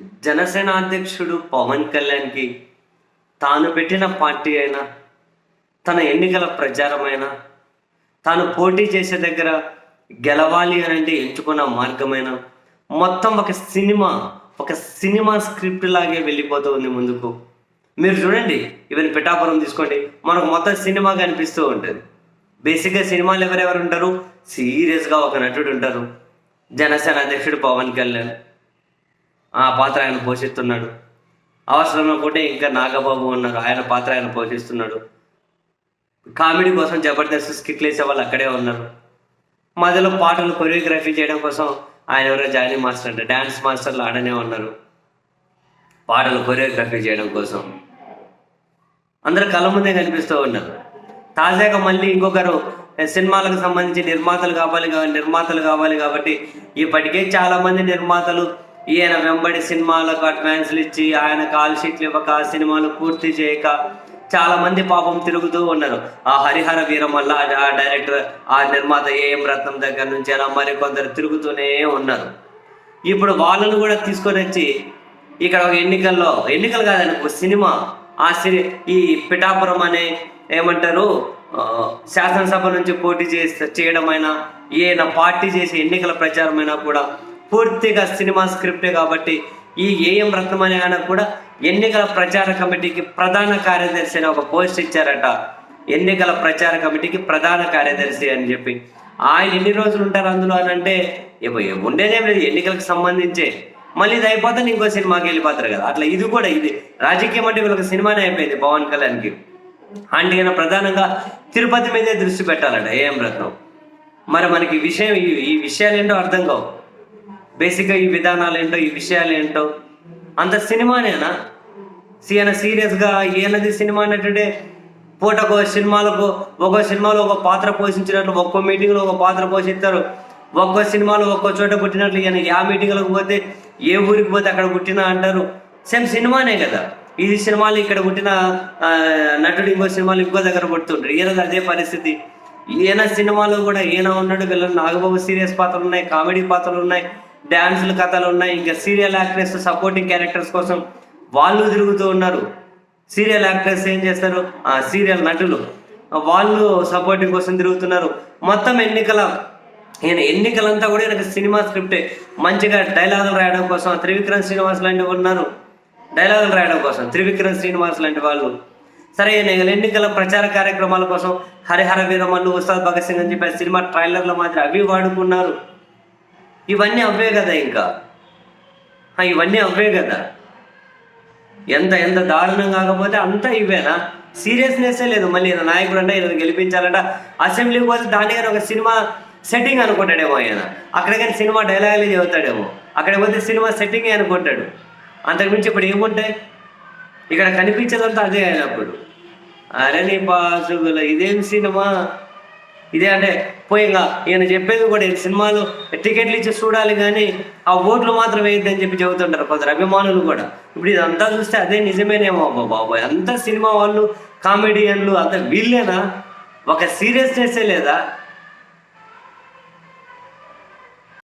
జనసేన అధ్యక్షుడు పవన్ కళ్యాణ్కి తాను పెట్టిన పార్టీ అయినా తన ఎన్నికల ప్రచారమైనా తాను పోటీ చేసే దగ్గర గెలవాలి అని అంటే ఎంచుకున్న మార్గమైన మొత్తం ఒక సినిమా ఒక సినిమా స్క్రిప్ట్ లాగే వెళ్ళిపోతూ ఉంది ముందుకు. మీరు చూడండి ఈవెన్ పిఠాపురం తీసుకోండి మనకు మొత్తం సినిమా కనిపిస్తూ ఉంటుంది. బేసిక్గా సినిమాలు ఎవరెవరు ఉంటారు? సీరియస్గా ఒక నటుడు ఉంటారు. జనసేన అధ్యక్షుడు పవన్ కళ్యాణ్. ఆ పాత్ర ఆయన పోషిస్తున్నాడు. అవసరంలో కూడా ఇంకా నాగబాబు ఉన్నారు ఆయన పాత్ర ఆయన పోషిస్తున్నాడు. కామెడీ కోసం జబర్దస్త్ స్కిట్లు వేసే వాళ్ళు అక్కడే ఉన్నారు. మధ్యలో పాటలు కొరియోగ్రఫీ చేయడం కోసం ఆయన ఎవరో జానీ మాస్టర్ అంటే. డ్యాన్స్ మాస్టర్లు ఆడనే ఉన్నారు. పాటలు కొరియోగ్రఫీ చేయడం కోసం. అందరూ కళ్ళ ముందే కనిపిస్తూ ఉన్నారు. తాజాగా మళ్ళీ ఇంకొకరు సినిమాలకు సంబంధించి నిర్మాతలు కావాలి నిర్మాతలు కావాలి కాబట్టి ఇప్పటికే చాలా మంది నిర్మాతలు ఈయన వెంబడి సినిమాలకు అడ్వాన్స్లు ఇచ్చి ఆయన కాల్ షీట్లు ఇవ్వక సినిమాలు పూర్తి చేయక చాలా మంది పాపం తిరుగుతూ ఉన్నారు. ఆ హరిహర వీరమల్ల ఆ డైరెక్టర్ ఆ నిర్మాత ఏఎం రత్నం దగ్గర నుంచి అలా మరి కొందరు తిరుగుతూనే ఉన్నారు. ఇప్పుడు వాళ్ళను కూడా తీసుకొని వచ్చి ఇక్కడ ఒక ఎన్నికల్లో ఎన్నికలు కాదండి ఒక సినిమా ఆ సిని ఈ పిఠాపురం అనే ఏమంటారు శాసనసభ నుంచి పోటీ చేసి చేయడమైనా ఈయన పార్టీ చేసే ఎన్నికల ప్రచారమైనా కూడా పూర్తిగా సినిమా స్క్రిప్టే కాబట్టి ఈ ఏఎం రత్నమణి అనే ఆయన కూడా ఎన్నికల ప్రచార కమిటీకి ప్రధాన కార్యదర్శి అని ఒక పోస్ట్ ఇచ్చారట. ఎన్నికల ప్రచార కమిటీకి ప్రధాన కార్యదర్శి అని చెప్పి. ఆయన ఎన్ని రోజులు ఉంటారు అందులో అని అంటే ఉండేదేం లేదు ఎన్నికలకు సంబంధించే. మళ్ళీ ఇది అయిపోతే ఇంకో సినిమాకి వెళ్ళిపోతారు కదా. అట్లా ఇది కూడా ఇది రాజకీయం అంటే వీళ్ళకి సినిమానే అయిపోయింది పవన్ కళ్యాణ్కి. అంటే ఈయన ప్రధానంగా తిరుపతి మీదే దృష్టి పెట్టాలట ఏఎం రత్నం. మరి మనకి విషయం ఈ- ఈ విషయాలు ఏంటో అర్థం కావు. బేసిక్గా ఈ విధానాలు ఏంటో ఈ విషయాలు ఏంటో అంత సినిమానేనా? ఈయన సీరియస్గా ఈయనది సినిమా అన్నట్టుండే పూటకో సినిమాలకు ఒక్కో సినిమాలో ఒక పాత్ర పోషించినట్లు ఒక్కో మీటింగ్లో ఒక పాత్ర పోషిస్తారు. ఒక్కో సినిమాలో ఒక్కో చోట పుట్టినట్లు ఈయన యా మీటింగ్లకు పోతే ఏ ఊరికి పోతే అక్కడ పుట్టినా అంటారు. సేమ్ సినిమానే కదా. ఇది సినిమాలు ఇక్కడ పుట్టిన నటుడు ఇంకో సినిమాలు ఇంకో దగ్గర పుడుతుంటారు. ఈయనది అదే పరిస్థితి. ఈయన సినిమాలో కూడా ఈయన ఉన్నాడు వీళ్ళ నాగబాబు సీరియస్ పాత్రలు ఉన్నాయి కామెడీ పాత్రలు ఉన్నాయి. డ్యాన్సులు కథలు ఉన్నాయి. ఇంకా సీరియల్ యాక్ట్రెస్ సపోర్టింగ్ క్యారెక్టర్స్ కోసం వాళ్ళు తిరుగుతూ ఉన్నారు. సీరియల్ యాక్టర్స్ ఏం చేస్తారు? ఆ సీరియల్ నటులు. వాళ్ళు సపోర్టింగ్ కోసం తిరుగుతున్నారు. మొత్తం ఎన్నికల ఈయన ఎన్నికలంతా కూడా ఈయనకు సినిమా స్క్రిప్టే మంచిగా డైలాగులు రాయడం కోసం త్రివిక్రమ్ శ్రీనివాస్ లాంటి ఉన్నారు. డైలాగులు రాయడం కోసం త్రివిక్రమ్ శ్రీనివాస్ లాంటి వాళ్ళు. సరే ఈయన ఎన్నికల ప్రచార కార్యక్రమాల కోసం హరిహర వీరమల్లు ఉస్తాద్ భగత్ సింగ్ అని చెప్పి సినిమా ట్రైలర్లో మాత్రం అవి వాడుకున్నారు. ఇవన్నీ అవే కదా ఇంకా. ఇవన్నీ అవే కదా. ఎంత ఎంత దారుణం కాకపోతే అంతా ఇవేనా? సీరియస్నెస్ లేదు. మళ్ళీ ఈయన నాయకుడు అంటే ఈయన గెలిపించాలంట. అసెంబ్లీకి పోతే దాని కానీ ఒక సినిమా సెట్టింగ్ అనుకుంటాడేమో ఆయన. అక్కడ కానీ సినిమా డైలాగులు చెబుతాడేమో. అక్కడికి పోతే సినిమా సెట్టింగ్ అనుకుంటాడు. అంతకుమించి ఇప్పుడు ఏముంటాయి? ఇక్కడ కనిపించేదంతా అదే అయినప్పుడు. అరే నీ పాసుగుల ఇదేం సినిమా? ఇదే అంటే పోయింగా ఈయన చెప్పేది కూడా ఈ సినిమాలు టికెట్లు ఇచ్చి చూడాలి కానీ ఆ ఓట్లు మాత్రం వేయద్దని చెప్పి చెబుతుంటారు కొందరు అభిమానులు కూడా. ఇప్పుడు ఇదంతా చూస్తే అదే నిజమేనేమో అబ్బా బాబాయ్. అంతా సినిమా వాళ్ళు కామెడియన్లు అంత వీళ్ళేనా? ఒక సీరియస్నెస్సే లేదా?